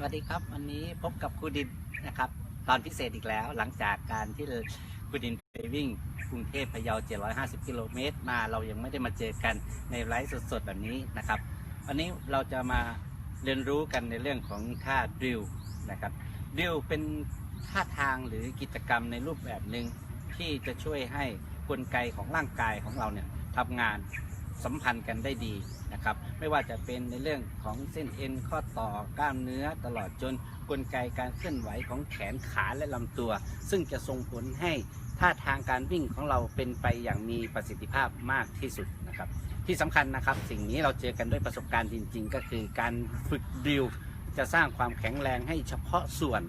สวัสดีครับ วันนี้พบกับครูดินนะครับ ตอนพิเศษอีกแล้ว หลังจากการที่ครูดินไปวิ่งกรุงเทพพะเยา 750 กิโลเมตรมาเรายังไม่ได้มาเจอกันในไลฟ์สดๆ แบบนี้นะครับ วันนี้เราจะมาเรียนรู้กันในเรื่องของท่าดริลนะครับดริลเป็นท่าทางหรือกิจกรรมในรูปแบบหนึ่งที่จะช่วยให้กลไกของร่างกายของเราเนี่ยทำงาน สัมพันธ์กันได้ดีนะครับ ไม่ว่าจะเป็นในเรื่องของเส้นเอ็นข้อต่อกล้ามเนื้อตลอดจนกลไกการเคลื่อนไหวของแขนขาและลำตัว ซึ่งจะส่งผลให้ท่าทางการวิ่งของเราเป็นไปอย่างมีประสิทธิภาพมากที่สุดนะครับ ที่สำคัญนะครับ สิ่งนี้เราเจอกันด้วยประสบการณ์จริง ๆ ก็คือการฝึกดริลจะสร้างความแข็งแรงให้เฉพาะส่วน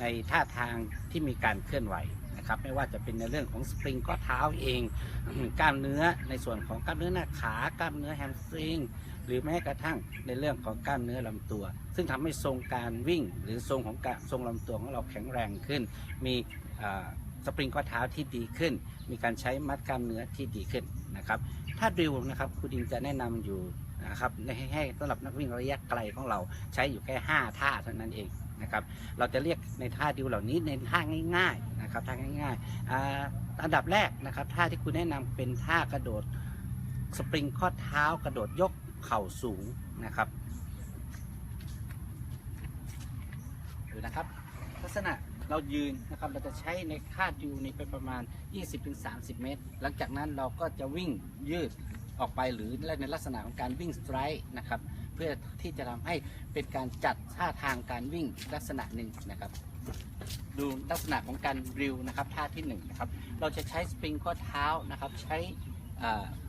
ในท่าทางที่มีการเคลื่อนไหว นะครับไม่ว่าจะเป็นในเรื่องของสปริงข้อเท้าเองกล้ามเนื้อในส่วนของกล้ามเนื้อหน้าขากล้ามเนื้อแฮมสตริงหรือแม้กระทั่งในเรื่องของกล้ามเนื้อลำตัว ซึ่งทำให้ทรงการวิ่ง หรือทรงของการทรงลำตัวของเราแข็งแรงขึ้น มีสปริงข้อเท้าที่ดีขึ้น มีการใช้มัดกล้ามเนื้อที่ดีขึ้นนะครับถ้าดริลนะครับครูดินจะแนะนำอยู่ นะครับให้สำหรับนักวิ่งระยะไกลของเราใช้อยู่แค่ 5 ท่าเท่านั้นเองนะครับ เราจะเรียกในท่าดิวเหล่านี้ในท่าง่ายๆนะครับท่าง่ายๆอันดับแรกนะครับท่าที่คุณแนะนำเป็นท่ากระโดดสปริงข้อเท้ากระโดดยกเข่าสูงนะครับดูนะครับลักษณะเรายืนนะครับเราจะใช้ในท่าดิวนี้ไปประมาณ 20-30 เมตร หลังจากนั้นเราก็จะวิ่งยืด ออกไปหรือในลักษณะของการวิ่งสไตร์นะครับเพื่อที่จะทำให้เป็นการจัดท่าทางการวิ่งลักษณะหนึ่งนะครับ ดูลักษณะของการริวนะครับท่าที่หนึ่งนะครับเราจะใช้สปริงข้อเท้านะครับใช้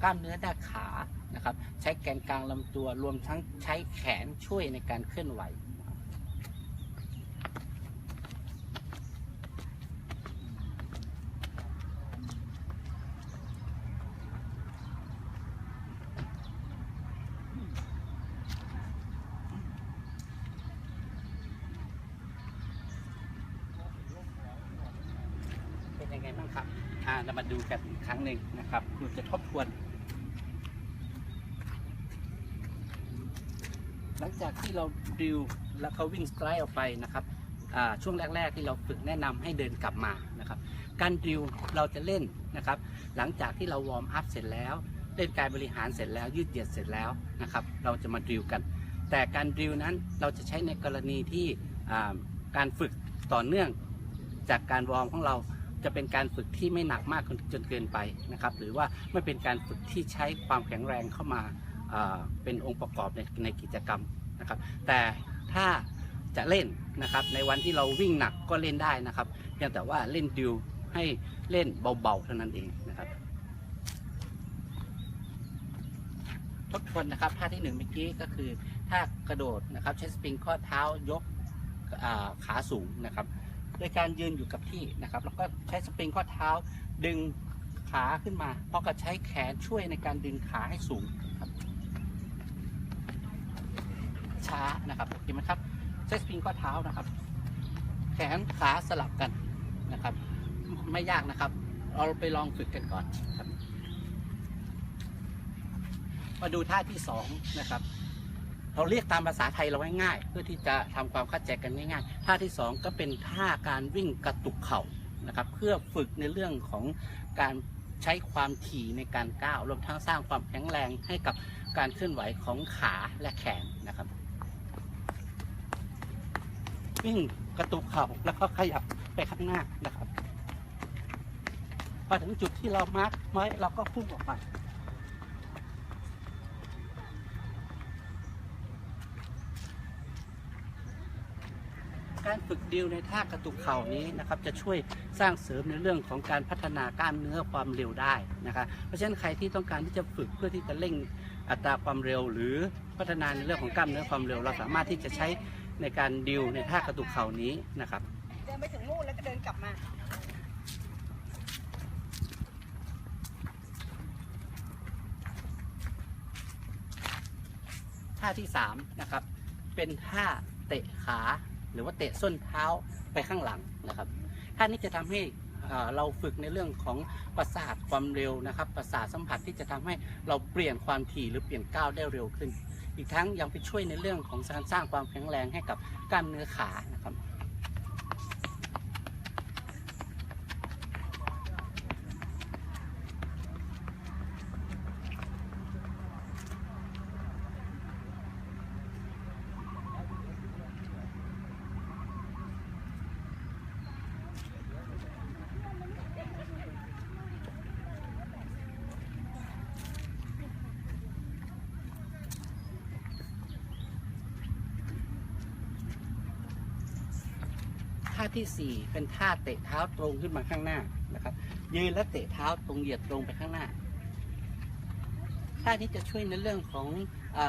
กล้ามเนื้อด้านขานะครับใช้แกนกลางลำตัวรวมทั้งใช้แขนช่วยในการเคลื่อนไหว เป็ นยังไงบ้างครับอ่าเรามาดูกันอีกครั้งหนึ่งนะครับครูจะทบทวน หลังจากที่เราดิวแล้วเขาวิ่งสไตร์ออกไปนะครับอ่าช่วงแรก ๆ ที่เราฝึกแนะนำให้เดินกลับมานะครับ การดิวเราจะเล่นนะครับ หลังจากที่เราวอร์มอัพเสร็จแล้ว เล่นกายบริหารเสร็จแล้วยืดเหยียดเสร็จแล้วนะครับ เราจะมาดิวกัน แต่การดิวนั้นเราจะใช้ในกรณีที่การฝึกต่อเนื่องจากการวอร์มของเรา จะเป็นการฝึกที่ไม่หนักมากจนเกินไปนะครับ หรือว่าไม่เป็นการฝึกที่ใช้ความแข็งแรงเข้ามาเป็นองค์ประกอบในในกิจกรรมนะครับ แต่ถ้าจะเล่นนะครับ ในวันที่เราวิ่งหนักก็เล่นได้นะครับเพียงแต่ว่าเล่นดิวให้เล่นเบาๆเท่านั้นเองนะครับทบทวนนะครับท่าที่หนึ่งเมื่อกี้ก็คือท่ากระโดดนะครับ ใช้สปริงข้อเท้ายกขาสูงนะครับ โดยการยืนอยู่กับที่นะครับ แล้วก็ใช้สปริงข้อเท้าดึงขาขึ้นมา เพราะก็ใช้แขนช่วยในการดึงขาให้สูงครับ ช้านะครับเห็นไหมครับ ใช้สปริงข้อเท้านะครับ แขนขาสลับกันนะครับ ไม่ยากนะครับ เราไปลองฝึกกันก่อนครับ มาดูท่าที่สองนะครับ เราเรียกตามภาษาไทยเราง่ายๆเพื่อที่จะทำความเข้าใจกันง่ายๆท่าที่สองก็เป็นท่าการวิ่งกระตุกเข่านะครับเพื่อฝึกในเรื่องของการใช้ความถี่ในการก้าวรวมทั้งสร้างความแข็งแรงให้กับการเคลื่อนไหวของขาและแขนนะครับวิ่งกระตุกเข่าแล้วก็ขยับไปข้างหน้านะครับพอถึงจุดที่เรามาร์กไว้เราก็พุ่งออกไป การฝึกดิวในท่ากระตุกเข่านี้นะครับจะช่วยสร้างเสริมในเรื่องของการพัฒนากล้ามเนื้อความเร็วได้นะครับเพราะฉะนั้นใครที่ต้องการที่จะฝึกเพื่อที่จะเร่งอัตราความเร็ว หรือพัฒนาในเรื่องของกล้ามเนื้อความเร็ว เราสามารถที่จะใช้ในการดิวในท่ากระตุกเข่านี้นะครับเดินไปถึงนู่นแล้วก็เดินกลับมาท่าที่3นะครับเป็นท่าเตะขา หรือว่าเตะส้นเท้าไปข้างหลังนะครับท่านี้จะทำให้เราฝึกในเรื่องของประสาทความเร็วนะครับ ประสาทสัมผัสที่จะทำให้เราเปลี่ยนความถี่หรือเปลี่ยนก้าวได้เร็วขึ้น อีกทั้งยังไปช่วยในเรื่องของการสร้างความแข็งแรงให้กับกล้ามเนื้อขานะครับ ท่าที่สี่เป็นท่าเตะเท้าตรงขึ้นมาข้างหน้านะครับ ยืนและเตะเท้าตรงเหยียดตรงไปข้างหน้าท่านี้จะช่วยในเรื่องของอ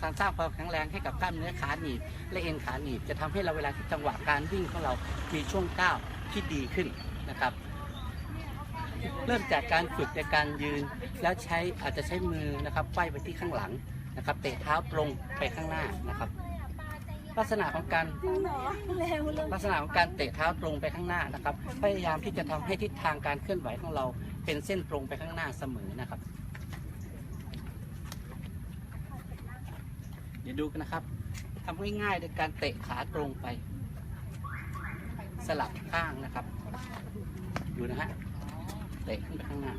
การสร้างความแข็งแรงให้กับกล้ามเนื้อขาหนีบและเอ็นขาหนีบจะทำให้เราเวลาที่จังหวะการวิ่งของเรามีช่วงก้าวที่ดีขึ้นนะครับเริ่มจากการฝึกในการยืน แล้วใช้อาจจะใช้มือนะครับไขว้ไปที่ข้างหลังนะครับ เตะเท้าตรงไปข้างหน้านะครับ ลักษณะของการลักษณะของการเตะเท้าตรงไปข้างหน้านะครับ พยายามที่จะทำให้ทิศทางการเคลื่อนไหวของเราเป็นเส้นตรงไปข้างหน้าเสมอนะครับ เดี๋ยวดูกันนะครับทำง่ายๆโดยการเตะขาตรงไป สลับข้างนะครับ ดูนะฮะเตะขึ้นไปข้างหน้า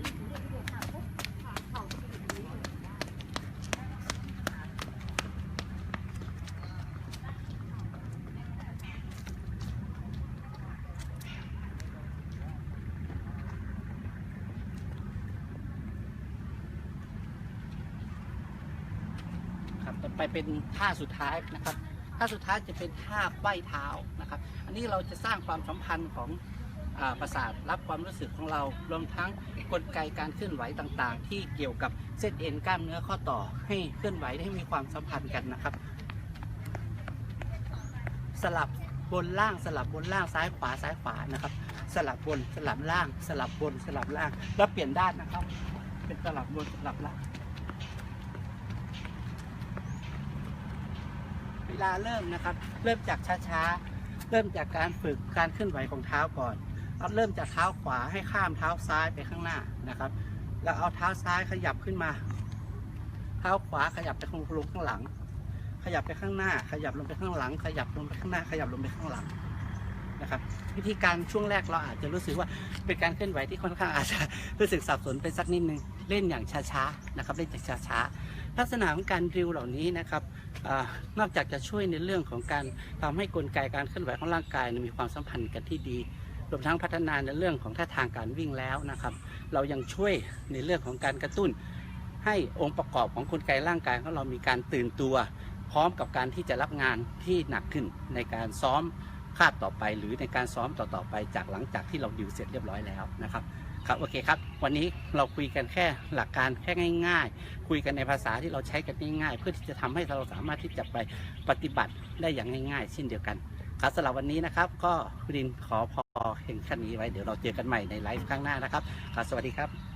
ไปเป็นท่าสุดท้ายนะครับท่าสุดท้ายจะเป็นท่าไขว้เท้านะครับ อันนี้เราจะสร้างความสัมพันธ์ของอประสาทรับความรู้สึกของเรา รวมทั้งกลไกการเคลื่อนไหวต่างๆ ที่เกี่ยวกับเส้นเอ็นกล้ามเนื้อข้อต่อให้เคลื่อนไหวได้มีความสัมพันธ์กันนะครับ สลับบนล่างสลับบนล่างซ้ายขวาซ้ายขวานะครับ สลับบนสลับล่าง สลับบนสลับล่าง แล้วเปลี่ยนด้านนะครับ เป็นสลับบนสลับล่าง เว ลาเริ่มนะครับ เริ่มจากช้าๆ เริ่มจากการฝึกการเคลื่อนไหวของเท้าก่อนเอาเริ่มจากเท้าขวาให้ข้ามเท้าซ้ายไปข้างหน้านะครับ แล้วเอาเท้าซ้ายขยับขึ้นมา เท้าขวาขยับไปข้างลงข้างหลัง ขยับไปข้างหน้า ขยับลงไปข้างหลัง ขยับลงไปข้างหน้า ขยับลงไปข้างหลังนะครับ วิธีการช่วงแรกเราอาจจะรู้สึกว่าเป็นการเคลื่อนไหวที่ค่อนข้างอาจจะรู้สึกสับสนไปสักนิดนึง เล่นอย่างช้าๆนะครับเล่นอย่างช้าๆลักษณะของการดริลเหล่านี้นะครับอนอกจากจะช่วยในเรื่องของการทำให้กลไกการเคลื่อนไหวของร่างกายเนี่ยมีความสัมพันธ์กันที่ดีรวมทั้งพัฒนาในเรื่องของท่าทางการวิ่งแล้วนะครับ เรายังช่วยในเรื่องของการกระตุ้น ให้องค์ประกอบของกลไกร่างกายของเรามีการตื่นตัว พร้อมกับการที่จะรับงานที่หนักขึ้นในการซ้อมคาดต่อไป หรือในการซ้อมต่อๆไปจากหลังจากที่เราดิวเสร็จเรียบร้อยแล้วนะครับ ครับโอเคครับ วันนี้เราคุยกันแค่หลักการแค่ง่าย ๆ คุยกันในภาษาที่เราใช้กันง่ายๆ เพื่อที่จะทำให้เราสามารถที่จะไปปฏิบัติได้อย่างง่าย ๆ เช่นเดียวกัน ครับสำหรับวันนี้นะครับ ก็รินขอพอเห็นแค่นี้ไว้เดี๋ยวเราเจอกันใหม่ในไลฟ์ครั้งหน้านะครับครับสวัสดีครับ